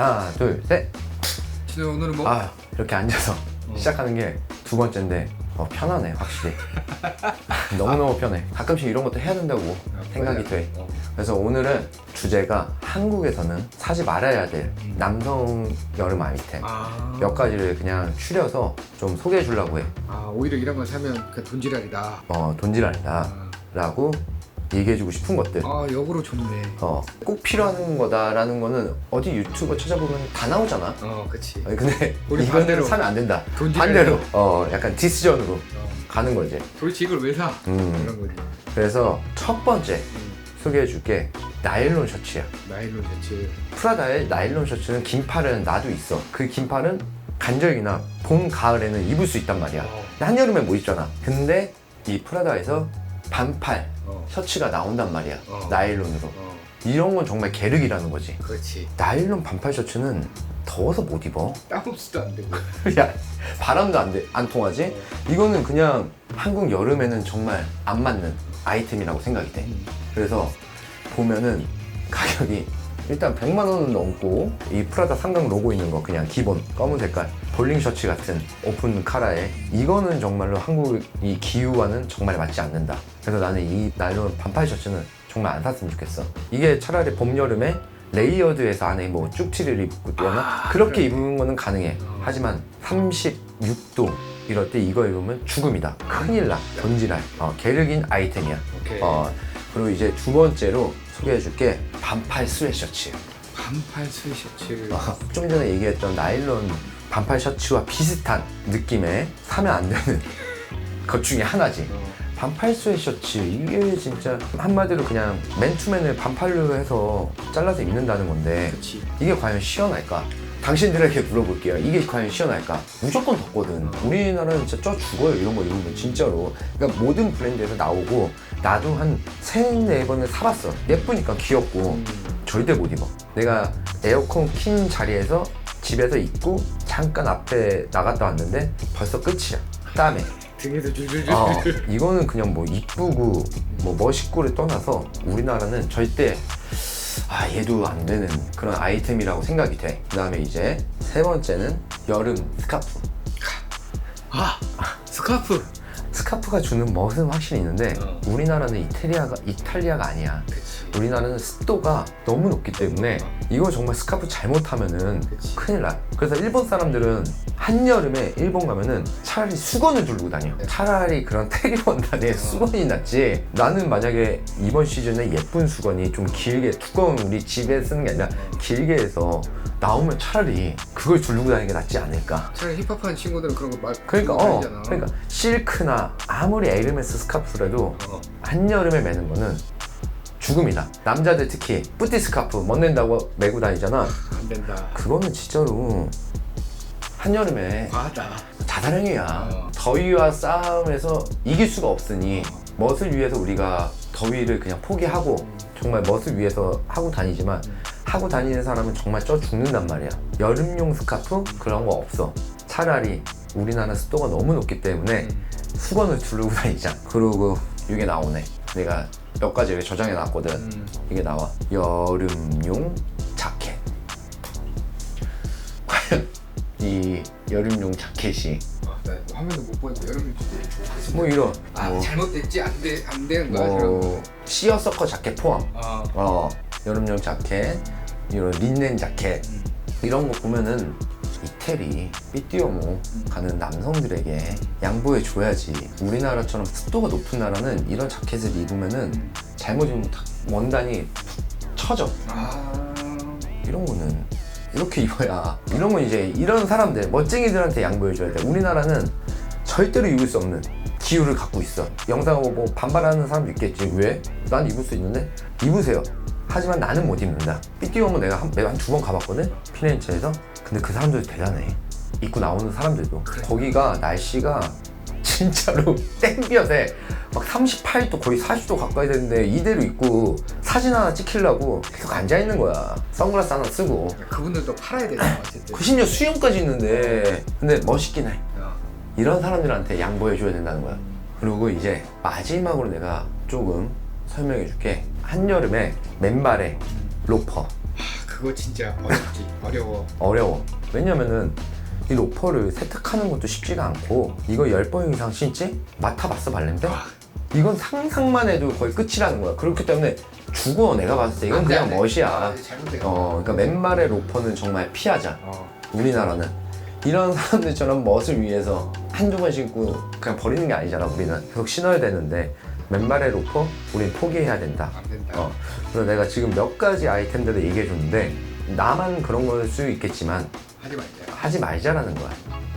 하나, 둘, 셋. 진호 오늘은 뭐? 아, 이렇게 앉아서 어. 시작하는 게 두 번째인데 어, 편하네, 확실히. 너무너무 편해. 가끔씩 이런 것도 해야 된다고 생각이 돼. 어. 그래서 오늘은 주제가 한국에서는 사지 말아야 될 남성 여름 아이템 아. 몇 가지를 그냥 추려서 좀 소개해 주려고 해. 아 오히려 이런 걸 사면 그 돈지랄이다. 어, 돈질한다. 아, 라고 얘기해주고 싶은 것들. 아 역으로 좋네. 어, 꼭 필요한 거다라는 거는 어디 유튜버 찾아보면 다 나오잖아. 어 그치. 아니, 근데 우리 이거는 반대로. 사면 안 된다. 돈지랄. 반대로 어 약간 디스전으로 어. 가는 거지. 도대체 이걸 왜 사? 음. 이런 거지. 그래서 첫 번째 음. 소개해줄 게 나일론 셔츠야. 나일론 셔츠. 프라다의 나일론 셔츠는 긴 팔은 나도 있어. 그 긴 팔은 간절기나 봄 가을에는 입을 수 있단 말이야. 어. 근데 한여름에 못 입잖아. 근데 이 프라다에서 반팔 어. 셔츠가 나온단 말이야. 어. 나일론으로. 어. 이런 건 정말 계륵이라는 거지. 그렇지. 나일론 반팔 셔츠는 더워서 못 입어. 땀 흡수도 안 되고. 야, 바람도 안, 돼, 안 통하지? 이거는 그냥 한국 여름에는 정말 안 맞는 아이템이라고 생각이 돼. 음. 그래서 보면은 가격이 일단 100만 원은 넘고 이 프라다 상강 로고 있는 거 그냥 기본 검은 색깔 볼링 셔츠 같은 오픈 카라에 이거는 정말로 한국 이 기후와는 정말 맞지 않는다. 그래서 나는 이 나일론 반팔 셔츠는 정말 안 샀으면 좋겠어. 이게 차라리 봄 여름에 레이어드해서 안에 뭐 쭉티를 입거나 아, 그렇게 그래. 입는 거는 가능해. 어. 하지만 36도 이럴 때 이거 입으면 죽음이다. 큰일 나. 돈지랄. 어, 게르긴 아이템이야. 오케이. 어, 그리고 이제 두 번째로 소개해줄 게 반팔 스웨셔츠. 반팔 스웨셔츠. 어, 좀 전에 얘기했던 나일론 반팔 셔츠와 비슷한 느낌의 사면 안 되는 것 중에 하나지. 어. 반팔 스웨셔츠 이게 진짜 한마디로 그냥 맨투맨을 반팔로 해서 잘라서 입는다는 건데 그렇지. 이게 과연 시원할까? 당신들에게 물어볼게요. 이게 과연 시원할까? 무조건 덥거든. 우리나라는 진짜 쪄 죽어요. 이런 거 입으면 진짜로. 그러니까 모든 브랜드에서 나오고 나도 한 세네 번을 사봤어. 예쁘니까 귀엽고 음. 절대 못 입어. 내가 에어컨 킨 자리에서 집에서 입고 잠깐 앞에 나갔다 왔는데 벌써 끝이야. 땀에. 등에서 줄줄줄. 어, 이거는 그냥 뭐 이쁘고 뭐 멋있고를 떠나서 우리나라는 절대 아 얘도 안 되는 그런 아이템이라고 생각이 돼. 그 다음에 이제 세 번째는 여름 스카프. 아 스카프. 스카프가 주는 멋은 확실히 있는데 어. 우리나라는 이탈리아가 이탈리아가 아니야. 우리나라는 습도가 너무 높기 때문에 이거 정말 스카프 잘못하면은. 큰일 나. 그래서 일본 사람들은 한여름에 일본 가면은 차라리 수건을 들고 다녀. 네. 차라리 그런 테리원단에 수건이 낫지. 나는 만약에 이번 시즌에 예쁜 수건이 좀 길게 두꺼운 우리 집에 쓰는 게 아니라 길게 해서 나오면 차라리 그걸 두르고 다니는 게 낫지 않을까. 차라리 힙합하는 친구들은 그런 거 말. 그러니까 어. 그러니까 실크나 아무리 에르메스 스카프라도 어. 한여름에 매는 거는 죽음이다. 남자들 특히 뿌띠 스카프 멋낸다고 메고 다니잖아. 안 된다. 그거는 진짜로 한여름에 과하다. 자살행위야. 어. 더위와 싸움에서 이길 수가 없으니 멋을 위해서 우리가 더위를 그냥 포기하고 정말 멋을 위해서 하고 다니지만 하고 다니는 사람은 정말 쪄 죽는단 말이야. 여름용 스카프 그런 거 없어. 차라리 우리나라 습도가 너무 높기 때문에 수건을 두르고 다니자. 그리고 이게 나오네. 내가 몇 가지 여기 저장해 놨거든. 음. 이게 나와. 여름용 자켓. 과연 이 여름용 자켓이 아, 나 화면도 못 보니까 주제. 뭐 이런 아 뭐, 잘못됐지 안 돼 안 되는 거야. 뭐 시어 서커 자켓 포함. 아. 어 여름용 자켓, 이런 린넨 자켓 음. 이런 거 보면은 이태리 삐띠어모 가는 남성들에게 양보해 줘야지. 우리나라처럼 습도가 높은 나라는 이런 자켓을 입으면은 잘못 입으면 탁 원단이 툭 쳐져. 아. 이런 거는 이렇게 입어야 이런 건 이제 이런 사람들 멋쟁이들한테 양보해 줘야 돼 우리나라는 절대로 입을 수 없는 기후를 갖고 있어 영상을 보고 반발하는 사람도 있겠지 왜? 난 입을 수 있는데 입으세요 하지만 나는 못 입는다 삐띠오면 내가 한, 두 번 가봤거든 피렌체에서 근데 그 사람들도 대단해 입고 나오는 사람들도 그래. 거기가 날씨가 진짜로 땡볕에 막 38도 거의 40도 가까이 되는데 이대로 입고 사진 하나 찍히려고 계속 앉아 있는 거야. 선글라스 하나 쓰고. 그분들도 팔아야 되잖아 어쨌든. 그 심지어 수영까지 있는데 근데 멋있긴 해. 야. 이런 사람들한테 양보해 줘야 된다는 거야. 그리고 이제 마지막으로 내가 조금 설명해 줄게. 한여름에 맨발에 로퍼. 아, 그거 진짜 어렵지 어려워 어려워. 왜냐면은 이 로퍼를 세탁하는 것도 쉽지가 않고 이거 10번 이상 신지? 맡아봤어 발냄새? 아. 이건 상상만 해도 거의 끝이라는 거야. 그렇기 때문에 죽어 내가 봤을 때 이건 안 돼, 그냥 안 돼. 멋이야. 아, 잘못된 거. 어, 그러니까 맨발의 로퍼는 정말 피하자. 어. 우리나라는 이런 사람들처럼 멋을 위해서 한두 번 신고 그냥 버리는 게 아니잖아 우리는 계속 신어야 되는데 맨발의 로퍼 우린 포기해야 된다. 안 된다. 어, 그래서 내가 지금 몇 가지 아이템들을 얘기해 줬는데 나만 그런 걸 수 있겠지만 하지 말자. 하지 말자라는 거야.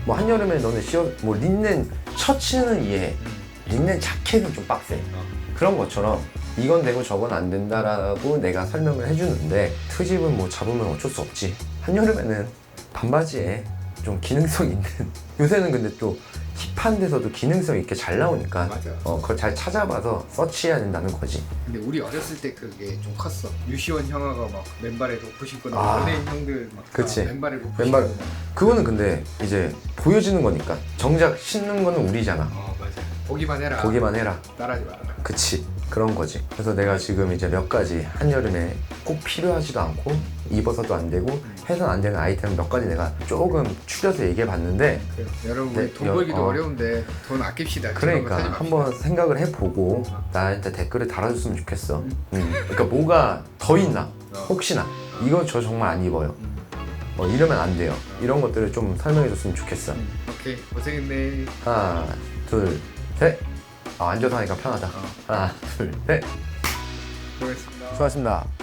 뭐 한여름에 너는 시어 뭐 린넨 셔츠는 이해해. 음. 린넨 자켓은 좀 빡세. 어. 그런 것처럼 이건 되고 저건 안 된다라고 내가 설명을 해주는데 트집은 뭐 잡으면 어쩔 수 없지. 한여름에는 반바지에 좀 기능성 있는 요새는 근데 또 힙한 데서도 기능성 있게 잘 나오니까 맞아 어 그걸 잘 찾아봐서 서치해야 된다는 거지. 근데 우리 어렸을 때 그게 좀 컸어. 유시원 형아가 막 맨발에 로프 신고 아. 연예인 형들 막 그치. 다 맨발에 로프 맨발- 신고. 막. 그거는 근데 이제 보여지는 거니까 정작 신는 거는 우리잖아. 어 맞아. 보기만 해라. 보기만 해라. 따라하지 말아라. 그치 그런 거지 그래서 내가 지금 이제 몇 가지 한여름에 꼭 필요하지도 않고 입어서도 안 되고 해선 안 되는 아이템 몇 가지 내가 조금 추려서 얘기해 봤는데 그래. 여러분 네, 우리 돈 여- 벌기도 어. 어. 려운데돈 아낍시다 그러니까 그런 거 사지 한번 생각을 해보고 나한테 댓글을 달아줬으면 좋겠어 음. 음. 그러니까 뭐가 더 있나 어. 혹시나 이거 저 정말 안 입어요 음. 뭐 이러면 안 돼요 이런 것들을 좀 설명해 줬으면 좋겠어 음. 오케이 고생했네 하나 둘 셋 아, 앉아서 하니까 편하다. 어. 하나 둘셋. 수고했습니다. 수고하셨습니다